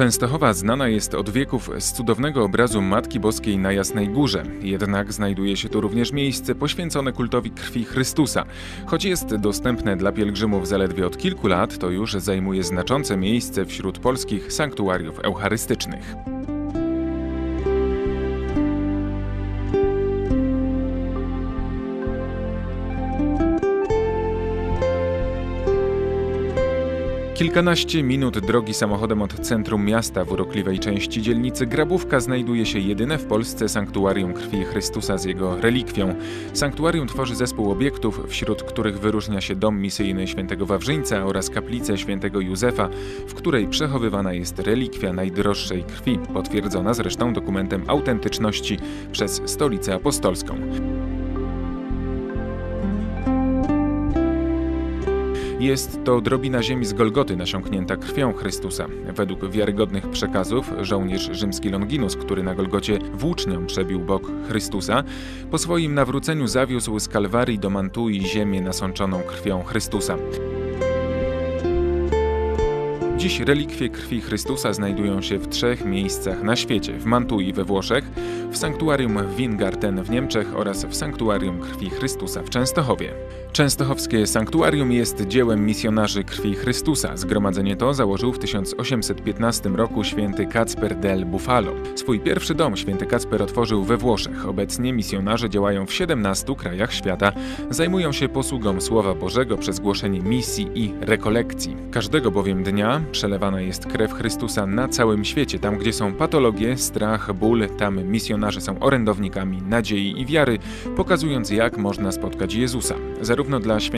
Częstochowa znana jest od wieków z cudownego obrazu Matki Boskiej na Jasnej Górze. Jednak znajduje się tu również miejsce poświęcone kultowi krwi Chrystusa. Choć jest dostępne dla pielgrzymów zaledwie od kilku lat, to już zajmuje znaczące miejsce wśród polskich sanktuariów eucharystycznych. Kilkanaście minut drogi samochodem od centrum miasta w urokliwej części dzielnicy Grabówka znajduje się jedyne w Polsce sanktuarium krwi Chrystusa z jego relikwią. Sanktuarium tworzy zespół obiektów, wśród których wyróżnia się dom misyjny świętego Wawrzyńca oraz kaplicę świętego Józefa, w której przechowywana jest relikwia najdroższej krwi, potwierdzona zresztą dokumentem autentyczności przez Stolicę Apostolską. Jest to drobina ziemi z Golgoty nasiąknięta krwią Chrystusa. Według wiarygodnych przekazów żołnierz rzymski Longinus, który na Golgocie włócznią przebił bok Chrystusa, po swoim nawróceniu zawiózł z Kalwarii do Mantui ziemię nasączoną krwią Chrystusa. Dziś relikwie krwi Chrystusa znajdują się w trzech miejscach na świecie: w Mantui we Włoszech, w sanktuarium Wingarten w Niemczech oraz w sanktuarium krwi Chrystusa w Częstochowie. Częstochowskie sanktuarium jest dziełem misjonarzy krwi Chrystusa. Zgromadzenie to założył w 1815 roku święty Kacper del Bufalo. Swój pierwszy dom święty Kacper otworzył we Włoszech. Obecnie misjonarze działają w 17 krajach świata. Zajmują się posługą Słowa Bożego przez głoszenie misji i rekolekcji. Każdego bowiem dnia przelewana jest krew Chrystusa na całym świecie. Tam, gdzie są patologie, strach, ból, tam misjonarze są orędownikami nadziei i wiary, pokazując jak można spotkać Jezusa. Zarówno dla świętego